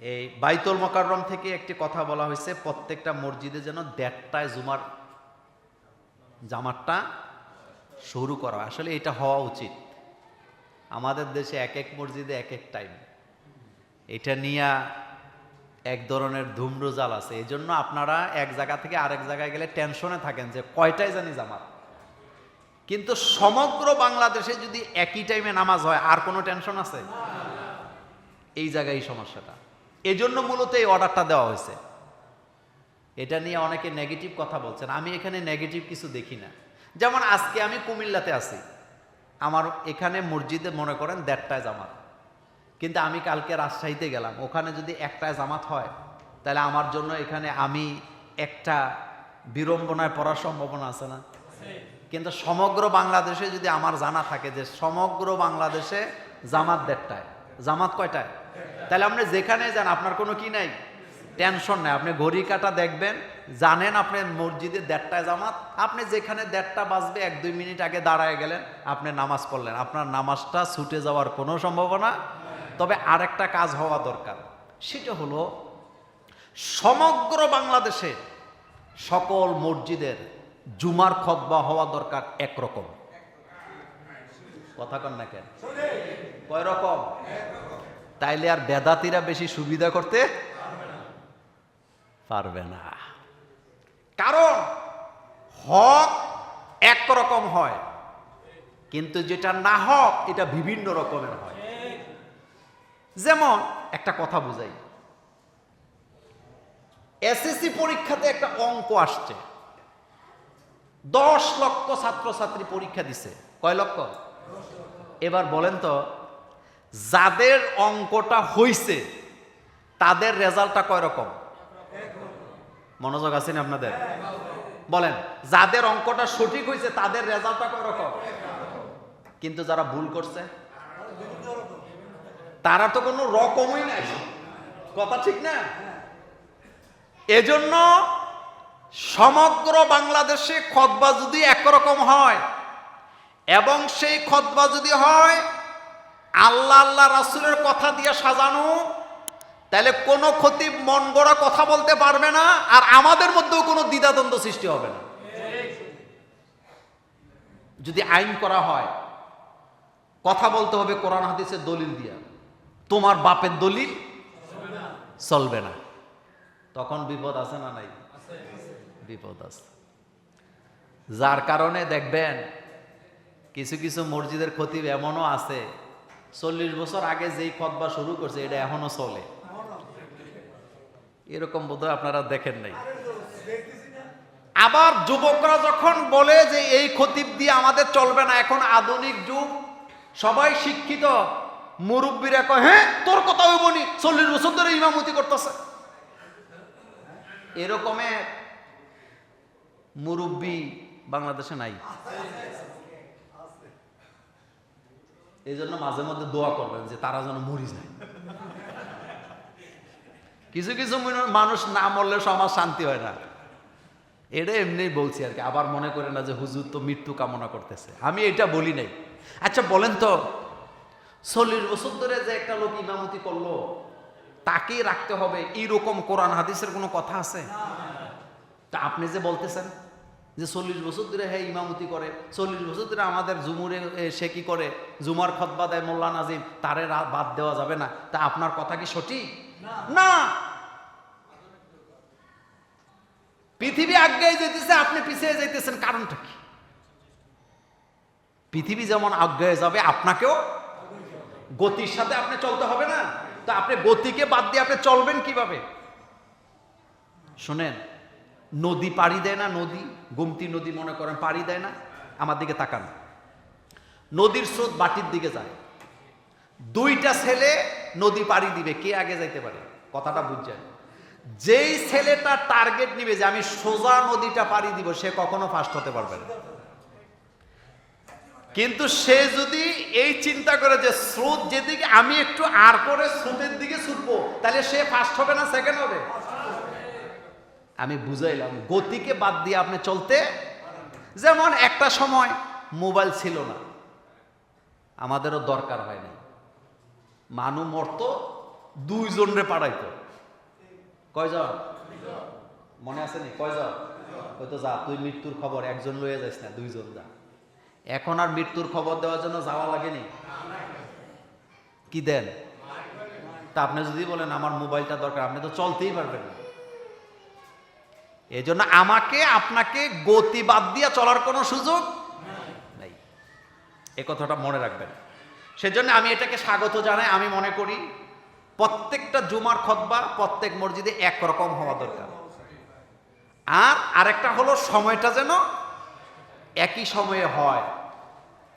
এই বাইতুল মোকাররম থেকে একটি কথা বলা হয়েছে, প্রত্যেকটা মসজিদে যেন দেড়টায় জুমার জামাতটা শুরু করা আসলে এটা হওয়া উচিত। আমাদের দেশে এক এক মসজিদে এক এক টাইম এটা নিয়ে এক ধরনের ধুমরুজাল আছে। এই জন্য আপনারা এক জায়গা থেকে আরেক জায়গায় গেলে টেনশনে থাকেন যে কয়টায় জানি জামাত। কিন্তু সমগ্র বাংলাদেশে যদি একই টাইমে নামাজ হয়, আর কোনো টেনশন আছে? এই জায়গায় সমস্যাটা। এই জন্য মূলত এই অর্ডারটা দেওয়া হয়েছে। এটা নিয়ে অনেকে নেগেটিভ কথা বলছেন। আমি এখানে নেগেটিভ কিছু দেখি না। যেমন আজকে আমি কুমিল্লাতে আছি। আমার এখানে মসজিদে মনে করেন দেড়টায় জামাত। কিন্তু আমি কালকে রাজশাহীতে গেলাম। ওখানে যদি একটায় জামাত হয়, তাহলে আমার জন্য এখানে আমি একটা বিড়ম্বনায় পড়ার সম্ভাবনা আছে না? কিন্তু সমগ্র বাংলাদেশে যদি আমার জানা থাকে যে সমগ্র বাংলাদেশে জামাত দেড়টায়। জামাত কয়টায়? তাহলে আপনি যেখানে যান, আপনার কোনো কি নাই? টেনশন নাই। আপনি ঘড়ি কাটা দেখবেন, জানেন আপনি মসজিদে দেড়টায় জামাত। আপনি যেখানে দেড়টা বাজবে, এক দুই মিনিট আগে দাঁড়ায় গেলেন, আপনি নামাজ পড়লেন। আপনার নামাজটা ছুটে যাওয়ার কোনো সম্ভাবনা? তবে আরেকটা কাজ হওয়া দরকার। সেটা হলো, সমগ্র বাংলাদেশে সকল মসজিদের জুমার খতবা হওয়া দরকার একরকম। কথা কন না কেন? কয় রকম তাইলে আর বেদাতিরা বেশি সুবিধা করতে পারবে না। কারণ হক একরকম হয়, কিন্তু যেটা না হক, এটা বিভিন্ন রকমের হয়। যেমন একটা কথা বুঝাই। এসএসসি পরীক্ষাতে একটা অঙ্ক আসছে। দশ লক্ষ ছাত্রছাত্রী পরীক্ষা দিছে। কয় লক্ষ? এবার বলেন তো যাদের অঙ্কটা হইছে, তাদের রেজাল্টটা কয় রকম? মনোযোগ আছেন আপনাদের? বলেন, যাদের অঙ্কটা সঠিক হয়েছে তাদের রেজাল্টটা কয় রকম? কিন্তু যারা ভুল করছে, তারা তো কোনো রকমই নাই। কথা ঠিক না? এজন্য সমগ্র বাংলাদেশে খতবা যদি একরকম হয়, এবং সেই খতবা যদি হয় আল্লাহ আল্লাহ রাসুলের কথা দিয়ে সাজানো, তাহলে কোনো ক্ষতি মন গড়া কথা বলতে পারবে না, আর আমাদের মধ্যেও কোনো দ্বিধাদ্বন্দ্ব সৃষ্টি হবে না। যদি আইন করা হয়, কথা বলতে হবে কোরআন হাদিসের দলিল দিয়া, তোমার বাপের দলিল চলবে না। তখন বিপদ আছে না নাই? বিপদ আছে। যার কারণে দেখবেন, কিছু কিছু মসজিদের ক্ষতি এমনও আছে চল্লিশ বছর আগে যেই খতবা শুরু করছে, এটা এখনও চলে। এরকম বোধহয় আপনারা দেখেন নাই। আবার যুবকরা যখন বলে যে এই খতিব দিয়ে আমাদের চলবে না, এখন আধুনিক যুগ, সবাই শিক্ষিত। মুরব্বীরা কয় হ্যাঁ তোর কথা হইব নি, চল্লিশ বছর ধরে ইমামতি করতেছে। এরকমে মুরব্বী বাংলাদেশে নাই। এই জন্য মাঝে মধ্যে দোয়া করবেন যে তারা যেন মরি যায় কিছু কিছু মানুষ না মরলে সমাজ শান্তি হয় না। এটা এমনি বলছি আর কি। আবার মনে করে না যে হুজুর তো মৃত্যু কামনা করতেছে। আমি এটা বলি নাই। আচ্ছা বলেন তো, চল্লিশ বছর ধরে যে একটা লোক ইমামতি করল, তাকেই রাখতে হবে। এইরকম কোরআন হাদিসের কোনো কথা আছে? তা আপনি যে বলতেছেন যে চল্লিশ বছর ধরে হ্যাঁ ইমামতি করে চল্লিশ বছর ধরে আমাদের জুমুরে সে কি করে? জুমার খতবা দেয় মোল্লা নাজিম তারে বাদ দেওয়া যাবে না। তা আপনার কথা কি সঠিক? না। পৃথিবী আজ্ঞায় যেতেছে আপনি পিছিয়ে যেতেছেন কারণটা কি? পৃথিবী যেমন আজ্ঞায় যাবে আপনাকেও গতির সাথে আপনি চলতে হবে না। তো আপনি গতিকে বাদ দিয়ে আপনি চলবেন কীভাবে? শোনেন নদী পাড়ি দেয় না, নদী, গুমতি নদী মনে করেন পাড়ি দেয় না, আমার দিকে তাকান। নদীর স্রোত বাটির দিকে যায়। দুইটা ছেলে নদী পাড়ি দিবে, কে আগে যাইতে পারে? কথাটা বুঝছেন। যেই ছেলেটা টার্গেট নিবে যে আমি সোজা নদীটা পাড়ি দিব, সে কখনো ফার্স্ট হতে পারবে না। কিন্তু সে যদি এই চিন্তা করে যে স্রোত যেদিকে আমি একটু আর করে স্রোতের দিকে ছুটবো, তাহলে সে ফার্স্ট হবে না সেকেন্ড হবে? আমি বুঝাইলাম, গতিকে বাদ দিয়ে আপনি চলতে যেমন একটা সময় মোবাইল ছিল না, আমাদেরও দরকার হয়নি মানু মরত, দুইজন রে পাঠাইতো কয়জন? মনে আছে নি? কয়জন? হয়তো যা, তুই মৃত্যুর খবর, একজন লয়ে যাস না, দুইজন যা। এখন আর মৃত্যুর খবর দেওয়ার জন্য যাওয়া লাগেনি? কি দেন? তা আপনি যদি বলেন, আমার মোবাইলটা দরকার, আপনি তো চলতেই পারবেন না। এই জন্য আমাকে, আপনাকে গতি বাদ দিয়া চলার কোনো সুযোগ নেই। এ কথাটা মনে রাখবেন। সেজন্য আমি এটাকে স্বাগত জানাই, আমি মনে করি প্রত্যেকটা জুমার খতবা, প্রত্যেক মসজিদে একরকম হওয়া দরকার। আর আরেকটা হলো সময়টা যেন একই সময়ে হয়।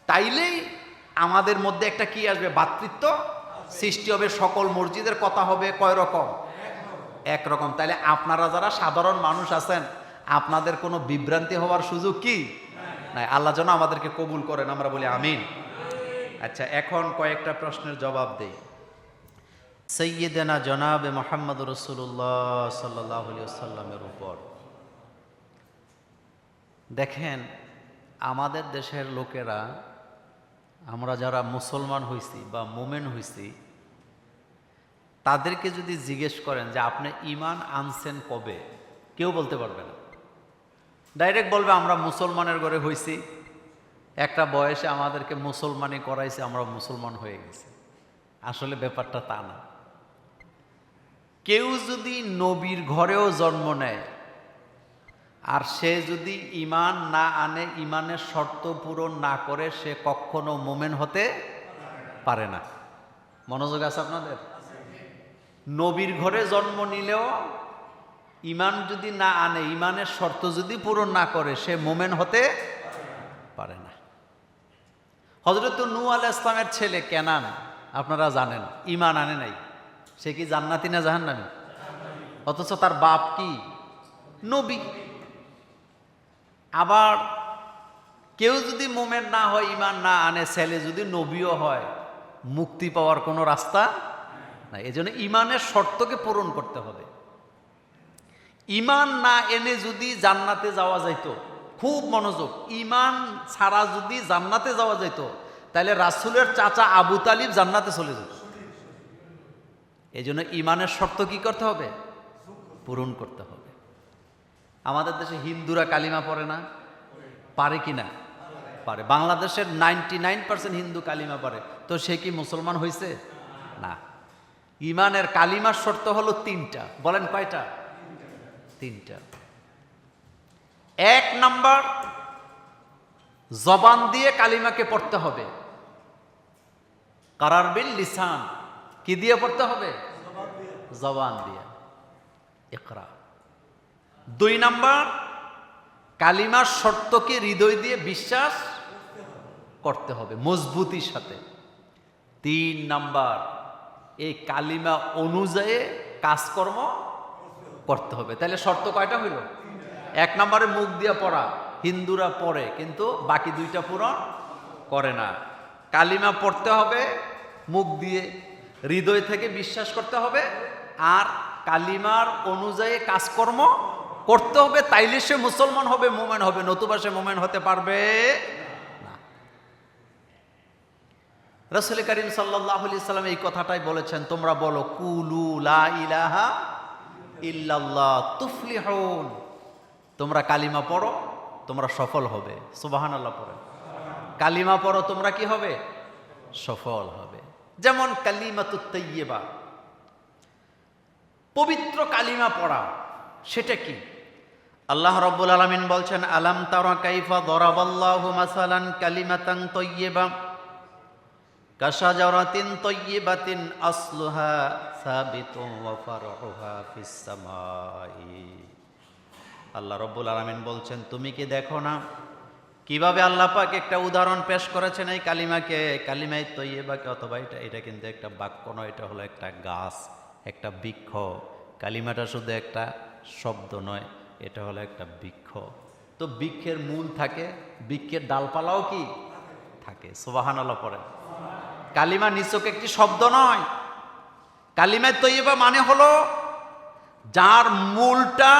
তাইলেই আমাদের মধ্যে একটা কি আসবে? ভাতৃত্ব সৃষ্টি হবে, সকল মসজিদের কথা হবে, কয় রকম? একরকম। তাইলে আপনারা যারা সাধারণ মানুষ আছেন, আপনাদের কোনো বিভ্রান্তি হওয়ার সুযোগ কি? নাই। আল্লাহ যেন আমাদেরকে কবুল করেন, আমরা বলি আমিন। আচ্ছা এখন কয়েকটা প্রশ্নের জবাব দেই। সৈয়দেনা জনাবে মোহাম্মদ রসুল্লাহ সাল্লাহ সাল্লামের উপর। দেখেন, আমাদের দেশের লোকেরা, আমরা যারা মুসলমান হইছি বা মোমেন হইছি তাদেরকে যদি জিজ্ঞেস করেন যে আপনি ইমান আনছেন কবে, কেউ বলতে পারবে না। ডাইরেক্ট বলবে, আমরা মুসলমানের ঘরে হয়েছি একটা বয়সে আমাদেরকে মুসলমানি করাইছে, আমরা মুসলমান হয়ে গেছি। আসলে ব্যাপারটা তা না। কেউ যদি নবীর ঘরেও জন্ম নেয়, আর সে যদি ইমান না আনে ইমানের শর্ত পূরণ না করে, সে কখনো মোমেন হতে পারে না। মনোযোগ আছে আপনাদের? নবীর ঘরে জন্ম নিলেও ইমান যদি না আনে, ইমানের শর্ত যদি পূরণ না করে, সে মোমেন হতে পারে না। হজরত নু আল ইসলামের ছেলে কেনান, আপনারা জানেন, ইমান আনে নাই। সে কি জান্নাতি না জাহান্নামি? অথচ তার বাপ কি? নবী। আবার কেউ যদি মোমেন না হয়, ইমান না আনে, ছেলে যদি নবীও হয়, মুক্তি পাওয়ার কোনো রাস্তা না এই জন্য ইমানের শর্তকে পূরণ করতে হবে। ইমান না এনে যদি জান্নাতে যাওয়া যাইতো, খুব মনোযোগ ইমান ছাড়া যদি জান্নাতে যাওয়া যাইতো, তাহলে রাসুলের চাচা আবু তালিব জান্নাতে চলে যেত। এই জন্য ইমানের শর্ত কি করতে হবে? পূরণ করতে হবে। আমাদের দেশে হিন্দুরা কালিমা পড়ে না? পারে কি না? পারে। বাংলাদেশের নাইনটি নাইন পার্সেন্ট হিন্দু কালিমা পারে তো সে কি মুসলমান হয়েছে না। ইমানের কালিমার শর্ত হলো তিনটা। বলেন কয়টা? তিনটা। এক নাম্বার, জবান দিয়ে কালিমাকে পড়তে হবে। কারার বিল লিসান। কি দিয়ে পড়তে হবে? জবান দিয়ে। একরা দুই নাম্বার, কালিমার শর্তকে হৃদয় দিয়ে বিশ্বাস? করতে হবে। মজবুতির সাথে। তিন নাম্বার এই কালিমা অনুযায়ী কাজকর্ম করতে হবে। তাহলে শর্ত কয়টা হইল? এক নম্বরে মুখ দিয়ে পড়া, হিন্দুরা পড়ে, কিন্তু বাকি দুইটা পূরণ করে না। কালিমা পড়তে হবে, মুখ দিয়ে হৃদয় থেকে বিশ্বাস করতে হবে, আর কালিমার অনুযায়ী কাজকর্ম করতে হবে, তাইলে সে মুসলমান হবে, মোমেন হবে, নতুবা সে মোমেন হতে পারবে না রসুল করিম সাল্লাহ সাল্লাম এই কথাটাই বলেছেন, তোমরা বলো, কুলু লা ইলাহা ইল্লাল্লাহ তুফলিহুন। তোমরা কালিমা পড়ো, তোমরা সফল হবে। সুবাহান আল্লাহ পড়ে। কালিমা পড়ো, তোমরা কি হবে? সফল হবে। যেমন কালিমাতুত তৈয়বা পবিত্র কালিমা পড়া, সেটা কি? আল্লাহ রব্বুল আলমিন বলছেন, আলাম তারা কাইফা দরাবাল্লাহু মাসালান কালিমাতাং তৈয়বা আল্লাহ রব্বুল আলামিন বলছেন, তুমি কি দেখো না কীভাবে আল্লাহ পাক একটা উদাহরণ পেশ করেছেন এই কালিমাকে? কালিমাই তৈয়বাকে অথবা এটা এটা কিন্তু একটা বাক্য নয়, এটা হলো একটা গাছ, একটা বৃক্ষ। কালিমাটা শুধু একটা শব্দ নয়, এটা হলো একটা বৃক্ষ। তো বৃক্ষের মূল থাকে, বৃক্ষের ডালপালাও কি? থাকে সোবাহান আল্লাহ পড়েন। কালিমা নিচক একটি শব্দ নয়। কালিমায় তৈবা মানে হলো, যার মূলটা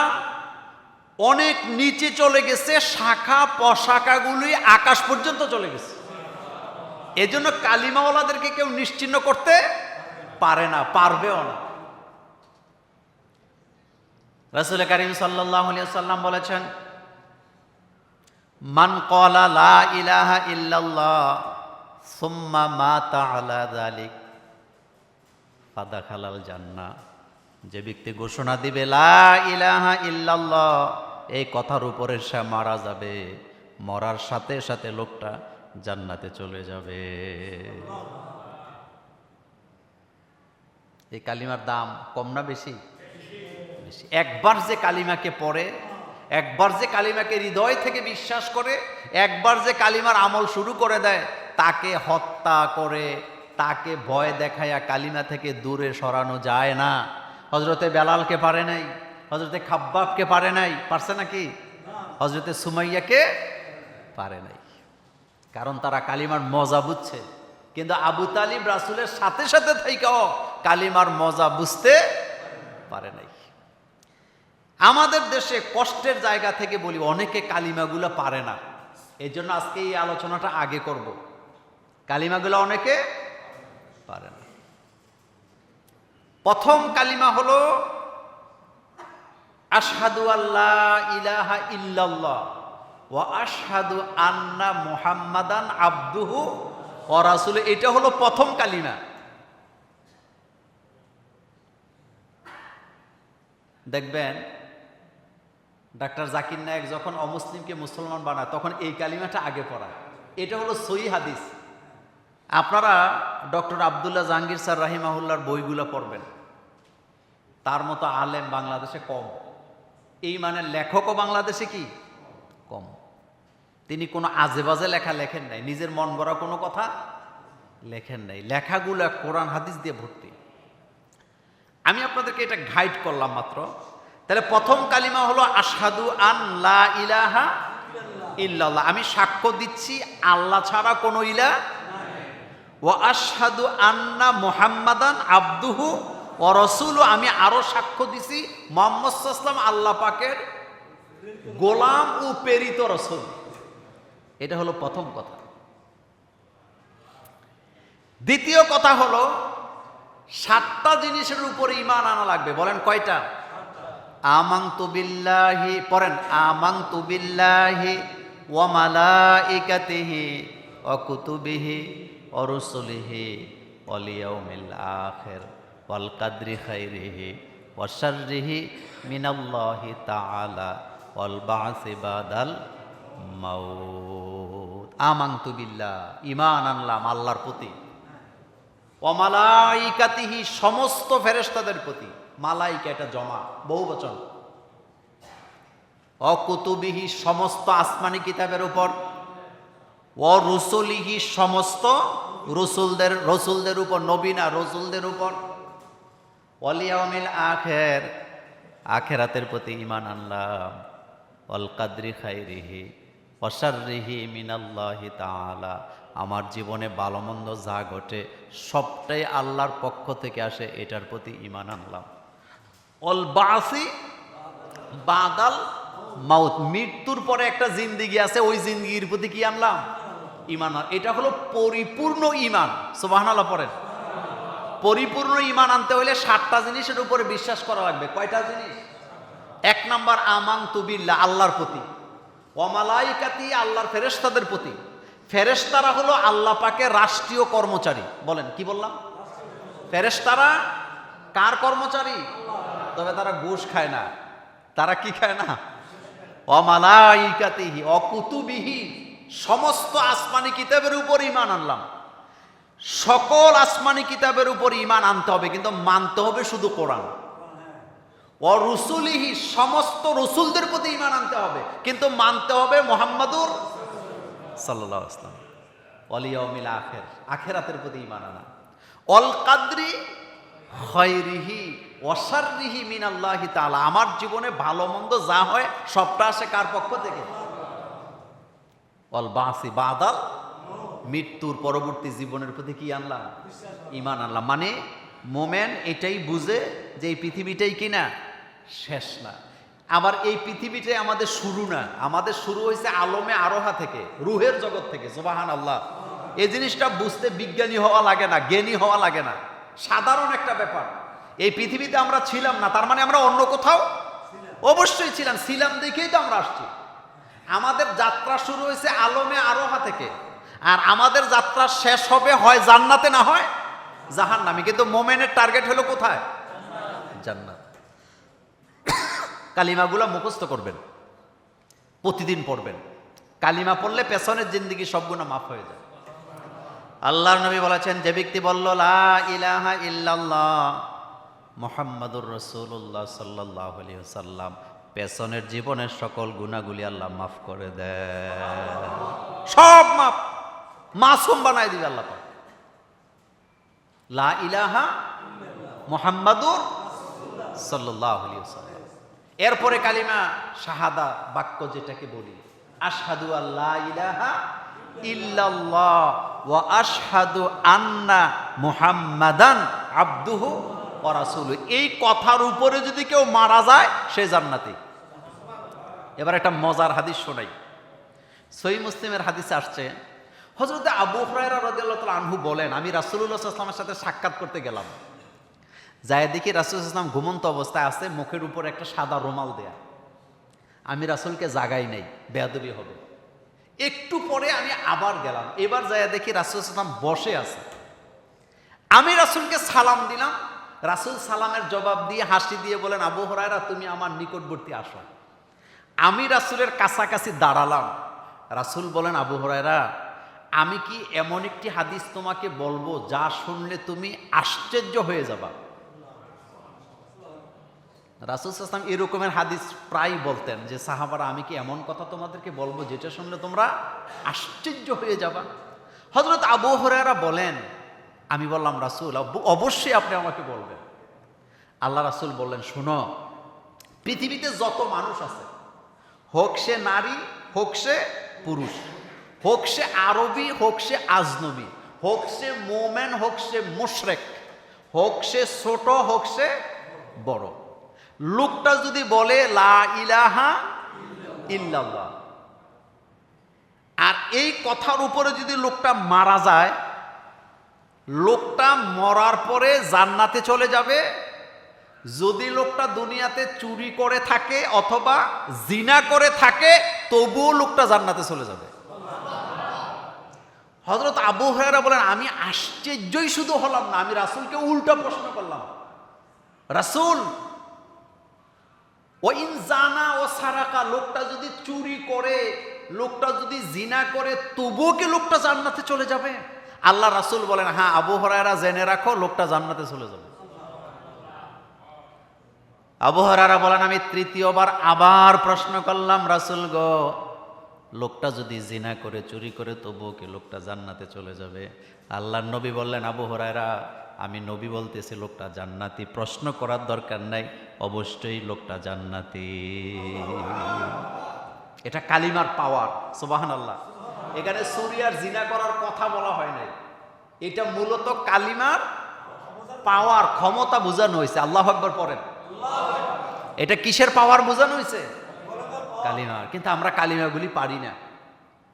অনেক নিচে চলে গেছে, শাখা পশাখাগুলি আকাশ পর্যন্ত চলে গেছে। এজন্য কালিমাওয়ালাদেরকে কেউ নিশ্চিন্ন করতে পারে না, পারবেও না। রসুল করিম সাল্লাম বলেছেন, মান কলা লা ইলাহা ইল্লাল্লাহ সুম্মা মাতা আলা যালিক ফাদা খালাল জান্নাহ যে ব্যক্তি ঘোষণা দিবে, লা ইলাহা ইল্লাল্লাহ এই কথার উপরে সে মারা যাবে। মরার সাথে সাথে লোকটা জান্নাতে চলে যাবে। এই কালিমার দাম কম না বেশি? বেশি। একবার যে কালিমাকে পড়ে, একবার যে কালিমাকে হৃদয় থেকে বিশ্বাস করে, একবার যে কালিমার আমল শুরু করে দেয় তাকে হত্যা করে, তাকে ভয় দেখাইয়া কালিমা থেকে দূরে সরানো যায় না। হজরতে বেলালকে পারে নাই হজরতে খাব্বাবকে পারে নাই, পারছে নাকি? হজরতে সুমাইয়াকে পারে নাই। কারণ তারা কালিমার মজা বুঝছে। কিন্তু আবু তালিব রাসুলের সাথে সাথে থেকেও কালিমার মজা বুঝতে পারে নাই। আমাদের দেশে কষ্টের জায়গা থেকে বলি, অনেকে কালিমাগুলো পারে না। এই জন্য আজকে এই আলোচনাটা আগে করব। কালিমাগুলো অনেকে পারে না। প্রথম কালিমা হলো, আশহাদু আল্লাহ ইলাহা ইল্লাল্লাহ ও আশহাদু আন্না মুহাম্মাদান আব্দুহু ও এটা হলো প্রথম কালিমা। দেখবেন, ডাক্তার জাকির নায়ক যখন অমুসলিমকে মুসলমান বানায়, তখন এই কালিমাটা আগে পড়া এটা হলো সই হাদিস। আপনারা ডক্টর আবদুল্লাহ জাহাঙ্গীর স্যার রাহিমাহুল্লার বইগুলো পড়বেন। তার মতো আলেম বাংলাদেশে কম। এই মানে লেখকও বাংলাদেশে কি? কম। তিনি কোনো আজে বাজে লেখা লেখেন নাই। নিজের মন গড়া কোনো কথা লেখেন নাই। লেখাগুলো কোরআন, হাদিস দিয়ে ভর্তি। আমি আপনাদেরকে এটা গাইড করলাম মাত্র। তাহলে প্রথম কালিমা হলো আসাদু আন লা ইলাহা ইল্লাল্লাহ। আমি সাক্ষ্য দিচ্ছি, আল্লাহ ছাড়া কোনো ইলা ও আসাদু আন্না মোহাম্মাদান আব্দুহু ও রসুল আমি আরও সাক্ষ্য দিছি, মোহাম্মদ সাল্লাম আল্লাহ পাকের গোলাম ও প্রেরিত রসুল। এটা হলো প্রথম কথা। দ্বিতীয় কথা হলো, সাতটা জিনিসের উপরে ইমান আনা লাগবে। বলেন কয়টা? আমাং বিল্লাহি, পড়েন আমাং বিল্লাহি ওয়া মালাইকাতিহি ওয়া কুতুবিহি ওয়া রুসুলিহি ওয়াল ইয়াউমিল আখির ওয়াল কাদরি খাইরিহি ওয়া শাররিহি মিনাল্লাহি তাআলা ওয়াল বা'সি বাদাল মাউত। আমাং বিল্লাহ, ঈমান আনলাম আল্লাহর প্রতি। অমালাইকাতিহি সমস্ত ফেরেস্তাদের প্রতি। মালাইকা এটা জমা, বহু বচন। অকুতুবিহি সমস্ত আসমানি কিতাবের উপর। ও রসুলিহি সমস্ত রসুলদের রসুলদের উপর নবীনা রসুলদের উপর। অলিয়ামিল আখের, আখেরাতের প্রতি ইমান আনলাম। অল কাদ্রি খাইরিহি অসারিহি মিনাল্লাহি তাআলা। আমার জীবনে ভালো মন্দ যা ঘটে, সবটাই আল্লাহর পক্ষ থেকে আসে, এটার প্রতি ইমান আনলাম। অল বাসি বাদাল মাউত, মৃত্যুর পরে একটা জিন্দিগি আছে, ওই জিন্দিগির প্রতি কি আনলাম? ইমান আন- এটা হলো পরিপূর্ণ ইমান সুবহানাল্লাহ পড়েন। পরিপূর্ণ ইমান আনতে হলে সাতটা জিনিসের উপরে বিশ্বাস করা লাগবে। কয়টা জিনিস? এক নাম্বার আমাং তুবিল্লা আল্লাহর প্রতি। অমালাইকাতি আল্লাহর ফেরেশতাদের প্রতি। ফেরেশতারা হলো আল্লাহ পাকের রাষ্ট্রীয় কর্মচারী। বলেন, কি বললাম? ফেরেশতারা কার কর্মচারী? তবে তারা ঘুষ খায় না। তারা কি খায় না? অমালাইকাতিহি অকুতুবিহি সমস্ত আসমানি কিতাবের উপর ইমান আনলাম। সকল আসমানি কিতাবের উপর ইমান আনতে হবে, কিন্তু মানতে হবে শুধু কোরআন। ও রসুলিহি, সমস্ত রসুলদের প্রতি ইমান আনতে হবে, কিন্তু মানতে হবে মোহাম্মদুর সাল্লাহ আসলাম অলিয়মিল আখের, আখেরাতের প্রতি ইমান আনা। অল কাদ্রি খয়রিহি অসারিহি মিন আল্লাহি তাআলা। আমার জীবনে ভালো মন্দ যা হয়, সবটা আসে কার পক্ষ থেকে? অল বাসি বাদাল, মৃত্যুর পরবর্তী জীবনের প্রতি কি আনলাম? ইমান আনলাম। মানে মোমেন এটাই বুঝে যে এই পৃথিবীটাই কিনা শেষ না। আবার এই পৃথিবীটাই আমাদের শুরু না। আমাদের শুরু হয়েছে আলমে আরোহা থেকে, রুহের জগৎ থেকে সুবাহান আল্লাহ এই জিনিসটা বুঝতে বিজ্ঞানী হওয়া লাগে না, জ্ঞানী হওয়া লাগে না। সাধারণ একটা ব্যাপার। এই পৃথিবীতে আমরা ছিলাম না, তার মানে আমরা অন্য কোথাও অবশ্যই ছিলাম। ছিলাম দেখেই তো আমরা আসছি। আমাদের যাত্রা শুরু হয়েছে আলমে আরোহা থেকে। আর আমাদের যাত্রা শেষ হবে হয় জান্নাতে না হয়? জাহান্নামে। কিন্তু মোমেনের টার্গেট হলো কোথায়? জান্নাত। কালিমাগুলো মুখস্থ করবেন। প্রতিদিন পড়বেন। কালিমা পড়লে পেছনের জিন্দিগি সবগুলো মাফ হয়ে যায়। আল্লাহর নবী বলেছেন, যে ব্যক্তি বলল, লা ইলাহা ইল্লাল্লাহ মোহাম্মদুর রসুল্লাহ সাল্লাহ আলিয়া সাল্লাম পেছনের জীবনের সকল গুণাগুলি আল্লাহ মাফ করে দেয় সব মাফ। মাসুম বানাই দিবে আল্লাহ লা ইলাহা মোহাম্মদুর সাল্লাহ এরপরে কালিমা শাহাদা বাক্য যেটাকে বলি, আশহাদু আল্লাহ ইলাহা ইল্লাল্লাহ ওয়া আশহাদু আন্না মুহাম্মাদান আবদুহু রাসূলু এই কথার উপরে যদি কেউ মারা যায়, সে জান্নাতি। এবার একটা মজার হাদিস শোনাই। সহি মুসলিমের হাদিসে আসছে হজরত আবু হরাইরা রাদিয়াল্লাহু আনহু বলেন, আমি রাসূলুল্লাহ সাল্লাল্লাহু সাথে সাক্ষাৎ করতে গেলাম। যায় দেখি রাসুল ইসলাম ঘুমন্ত অবস্থায় আছে, মুখের উপর একটা সাদা রুমাল দেয়া। আমি রাসুলকে জাগাই নেই, বেয়াদবি হবে। একটু পরে আমি আবার গেলাম, এবার যায় দেখি রাসুল ইসলাম বসে আছে। আমি রাসুলকে সালাম দিলাম, রাসুল সালামের জবাব দিয়ে হাসি দিয়ে বলেন, আবু হরায়রা, তুমি আমার নিকটবর্তী আসো। আমি রাসুলের কাছাকাছি দাঁড়ালাম। রাসুল বলেন, আবু হরায়রা, আমি কি এমন একটি হাদিস তোমাকে বলব যা শুনলে তুমি আশ্চর্য হয়ে যাবা? রাসুল সাসলাম এরকমের হাদিস প্রায় বলতেন যে, সাহাবারা, আমি কি এমন কথা তোমাদেরকে বলব যেটা শুনলে তোমরা আশ্চর্য হয়ে যাবা? হজরত আবু হরেরা বলেন, আমি বললাম, রাসুল অবশ্যই আপনি আমাকে বলবেন। আল্লাহ রাসুল বললেন, শুনো, পৃথিবীতে যত মানুষ আছে হোক সে নারী, হোক সে পুরুষ, হোক সে আরবি, হোক সে আজনবী, হোক সে মোমেন, হোক সে মুশরেক, হোক সে ছোট, হোক সে বড়। লোকটা যদি বলে, লা ইলাহা ইল্লাল্লাহ আর এই কথার উপরে যদি লোকটা মারা যায়, লোকটা মরার পরে জান্নাতে চলে যাবে যদি লোকটা দুনিয়াতে চুরি করে থাকে অথবা জিনা করে থাকে, তবুও লোকটা জান্নাতে চলে যাবে। হজরত আবু হরারা বলেন, আমি আশ্চর্যই শুধু হলাম না, আমি রাসুলকে উল্টা প্রশ্ন করলাম। রাসুল ও ইনজানা ও সারাকা, লোকটা যদি চুরি করে, লোকটা যদি জিনা করে, তবুও কি লোকটা জান্নাতে চলে যাবে? আল্লাহ রাসুল বলেন হ্যাঁ আবু হরারা জেনে রাখো, লোকটা জান্নাতে চলে যাবে। আবু হরারা বলেন, আমি তৃতীয়বার আবার প্রশ্ন করলাম, রাসুল গো, লোকটা যদি জিনা করে, চুরি করে, তবুও কি লোকটা জান্নাতে চলে যাবে? আল্লাহ নবী বললেন, আবু আমি নবী বলতেছি, লোকটা জান্নাতি। প্রশ্ন করার দরকার নাই, অবশ্যই লোকটা জান্নাতি। এটা কালিমার পাওয়ার সুবাহান আল্লাহ এখানে সুরিয়ার জিনা করার কথা বলা হয় নাই। এটা মূলত কালিমার পাওয়ার, ক্ষমতা বোঝানো হয়েছে। আল্লাহ আকবর পড়েন। এটা কিসের পাওয়ার বোঝানো হয়েছে কালিমার। কিন্তু আমরা কালিমাগুলি পারি না।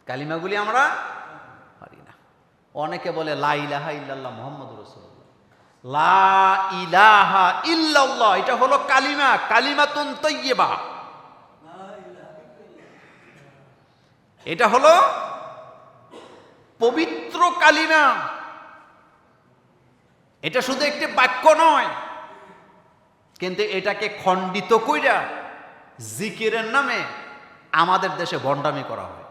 কালিমাগুলি আমরা পারি না। অনেকে বলে, লা ইলাহা ইল্লাল্লাহ মোহাম্মদ রসুল্লাহ লা ইলাহা ইল্লাল্লাহ, এটা হলো কালিমা। কালিমাতুন তৈয়বা এটা হলো পবিত্র কালিমা। এটা শুধু একটি বাক্য নয়। কিন্তু এটাকে খণ্ডিত কইরা জিকিরের নামে আমাদের দেশে ভণ্ডামি করা হয়।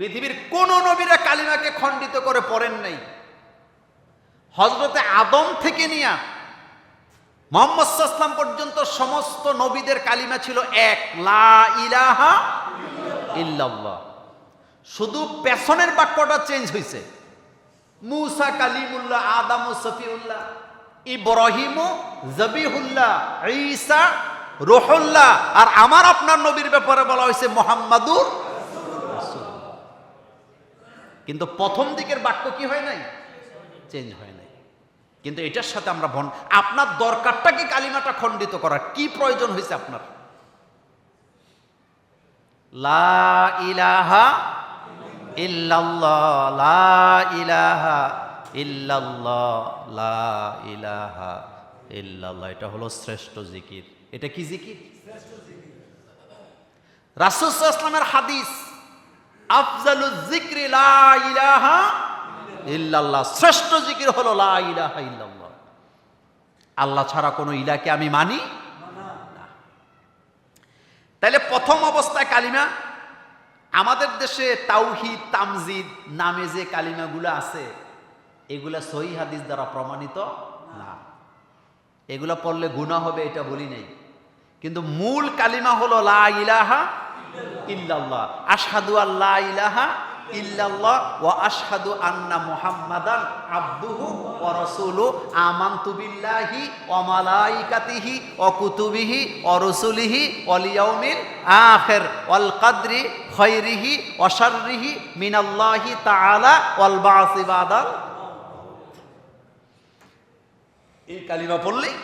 পৃথিবীর কোন নবীরা কালিমাকে খণ্ডিত করে পড়েন নাই। হজরতে আদম থেকে নিয়া মোহাম্মদ সাল্লাম পর্যন্ত সমস্ত নবীদের কালিমা ছিল এক, লা ইলাহা শুধু পেছনের বাক্যটা চেঞ্জ হয়েছে মুসা কালিমুল্লাহ, আদাম সফিউল্লাহ। ইব্রাহিম জবিহুল্লাহ, ঈসা রোহুল্লাহ। আর আমার আপনার নবীর ব্যাপারে বলা হয়েছে মোহাম্মদুর কিন্তু প্রথম দিকের বাক্য কি হয় নাই? চেঞ্জ হয় নাই। কিন্তু এটার সাথে আমরা ভন আপনার দরকারটা কি কালিমাটা খণ্ডিত করার? কি প্রয়োজন হয়েছে আপনার? লা ইলাহা ইল্লাল্লাহ, লা ইলাহা ইলাহা এটা হলো শ্রেষ্ঠ জিকির। এটা কি জিকির? রাসুসাল্লামের হাদিস, আফজালু লা ইলাহা শ্রেষ্ঠ জিকির হলো লা ইলাহা আল্লাহ ছাড়া কোনো ইলাকে আমি মানি তাহলে প্রথম অবস্থায় কালিমা, আমাদের দেশে তাওহিদ, তামজিদ নামে যে কালিমাগুলো আছে এগুলা সহি হাদিস দ্বারা প্রমাণিত না। এগুলো পড়লে গুণা হবে, এটা বলি নাই। কিন্তু মূল কালিমা হলো লা ইলাহা ইল্লাল্লাহ। আশহাদু আল্লাহ ইলাহা ইল্লাল্লাহ ওয়া আশহাদু আন্না মুহাম্মাদান আবদুহু ওয়া রাসূলু। আমানতু বিল্লাহি ওয়া মালাইকাতিহি ওয়া কুতুবিহি ওয়া রুসুলিহি ওয়াল ইয়াউমিল আখির। ওয়াল কদরি খায়রিহি ওয়া শাররিহি মিনাল্লাহি তাআলা ওয়াল বা'সি বাদাল এই কালিমা পড়লেই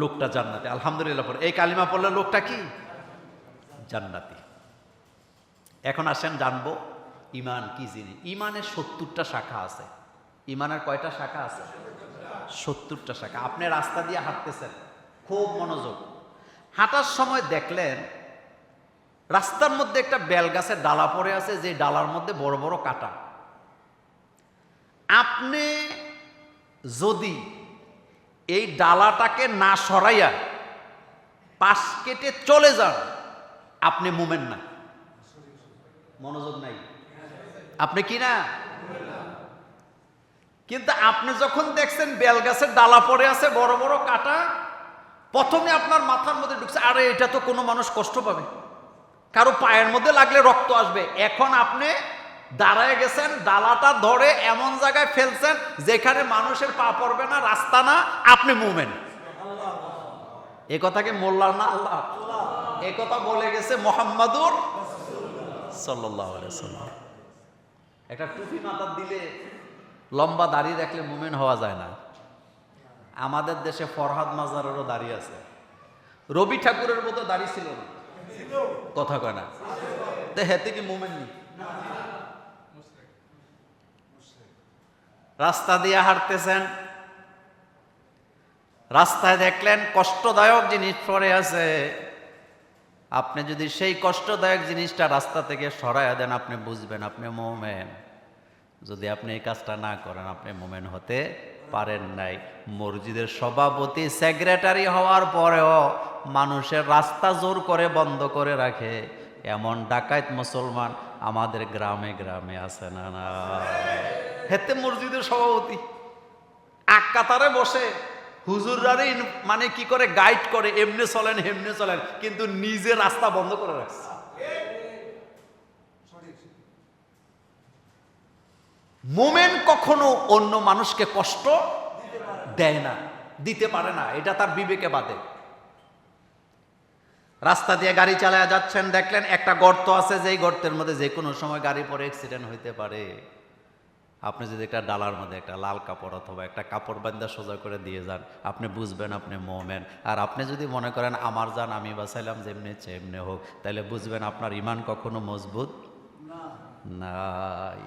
লোকটা জান্নাতে। আলহামদুলিল্লাহ পড়ে। এই কালিমা পড়লে লোকটা কি? জান্নাতি। এখন আসেন জানব ইমান কি জিনিস। ইমানের সত্তরটা শাখা আছে। ইমানের কয়টা শাখা আছে? সত্তরটা শাখা। আপনি রাস্তা দিয়ে হাঁটতেছেন, খুব মনোযোগ। হাঁটার সময় দেখলেন রাস্তার মধ্যে একটা বেল গাছের ডালা পড়ে আছে, যে ডালার মধ্যে বড় বড় কাটা। আপনি যদি এই ডালাটাকে না সরাইয়া পাশ কেটে চলে যান। আপনি মুমেন না। মনোযোগ নাই। আপনি কি না? কিন্তু আপনি যখন দেখছেন বেল গাছের ডালা পড়ে আছে, বড় বড় কাটা, প্রথমে আপনার মাথার মধ্যে ঢুকছে, আরে, এটা তো কোনো মানুষ কষ্ট পাবে। কারও পায়ের মধ্যে লাগলে রক্ত আসবে। এখন আপনি দাঁড়ায় গেছেন ডালাটা ধরে এমন জায়গায় ফেলছেন যেখানে মানুষের পা পড়বে না রাস্তা না আপনি মুভমেন এ কথাকে মোল্লার না? আল্লাহ এ কথা বলে গেছে মোহাম্মদুর সাল্লাহ সাল্লাম একটা টুপি মাথার দিলে লম্বা দাড়ি রাখলে মুমেন্ট হওয়া যায় না। আমাদের দেশে ফরহাদ মাজারেরও দাড়ি আছে। রবি ঠাকুরের মতো দাড়ি ছিল না। কথা কয় না। তো হেতে কি মুমেন্ট নেই রাস্তা দিয়ে হাঁটতেছেন। রাস্তায় দেখলেন কষ্টদায়ক জিনিস পড়ে আছে। আপনি যদি সেই কষ্টদায়ক জিনিসটা রাস্তা থেকে সরাইয়া দেন, আপনি বুঝবেন, আপনি মোমেন। যদি আপনি এই কাজটা না করেন, আপনি মোমেন হতে পারেন নাই। মসজিদের সভাপতি সেক্রেটারি হওয়ার পরেও মানুষের রাস্তা জোর করে বন্ধ করে রাখে। এমন ডাকাত মুসলমান আমাদের গ্রামে গ্রামে আছে না না? হেতে মসজিদের সভাপতি। এক কাতারে বসে হুজুরারে মানে কি করে? গাইড করে, এমনে চলেন, হেমনে চলেন, কিন্তু নিজে রাস্তা বন্ধ করে রাখছে। মোমেন কখনো অন্য মানুষকে কষ্ট দেয় না, দিতে পারে না, এটা তার বিবেকে বাদে। রাস্তা দিয়ে গাড়ি চালায় যাচ্ছেন, দেখলেন একটা গর্ত আছে, যেই গর্তের মধ্যে যে কোনো সময় গাড়ি পরে অ্যাক্সিডেন্ট হইতে পারে। আপনি যদি একটা ডালার মধ্যে একটা লাল কাপড় অথবা একটা কাপড় বান্ধা সোজা করে দিয়ে যান, আপনি বুঝবেন আপনি মোমেন। আর আপনি যদি মনে করেন, আমার যান আমি বাঁচাইলাম, যেমনি চেমনে হোক, তাহলে বুঝবেন আপনার ইমান কখনো মজবুত নাই।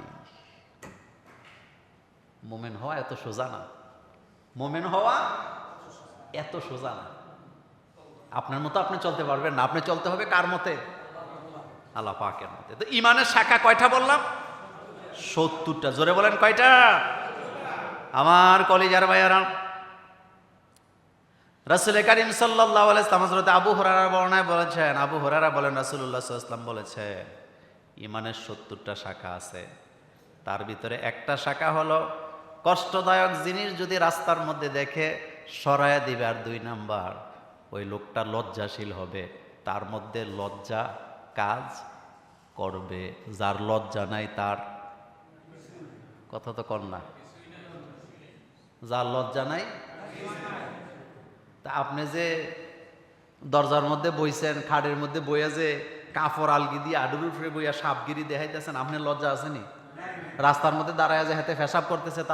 মোমেন হওয়া এত সোজা না। মোমেন হওয়া এত সোজা না। আপনার মতো আপনি চলতে পারবেন না। আপনি চলতে হবে কার মতে? আল্লাহ পাকের মতে। তো ইমানের শাখা কয়টা বললাম? সত্তরটা, জোরে বলেন কয়টা? আমার কলিজার ভাইয়ারা। রাসুল করিম সাল্লাহ হজরত আবু হরারা বর্ণায় বলেছেন, আবু হরারা বলেন রাসুল্লাহ ইসলাম বলেছেন ইমানের সত্তরটা শাখা আছে। তার ভিতরে একটা শাখা হলো, কষ্টদায়ক জিনিস যদি রাস্তার মধ্যে দেখে সরায়া দিবে আর দুই নাম্বার, ওই লোকটা লজ্জাশীল হবে। তার মধ্যে লজ্জা কাজ করবে, যার লজ্জা নাই তার কথা তো কর না। যার লজ্জা নাই। তা আপনি যে দরজার মধ্যে বইছেন খাড়ের মধ্যে বইয়া যে কাপড় আলগি দিয়ে আডুর উপরে বইয়া সাপগিরি দেখাইতেছেন, আপনি লজ্জা আসেনি রাস্তার মধ্যে দাঁড়ায় যে হাতে ফেসাব করতেছে তার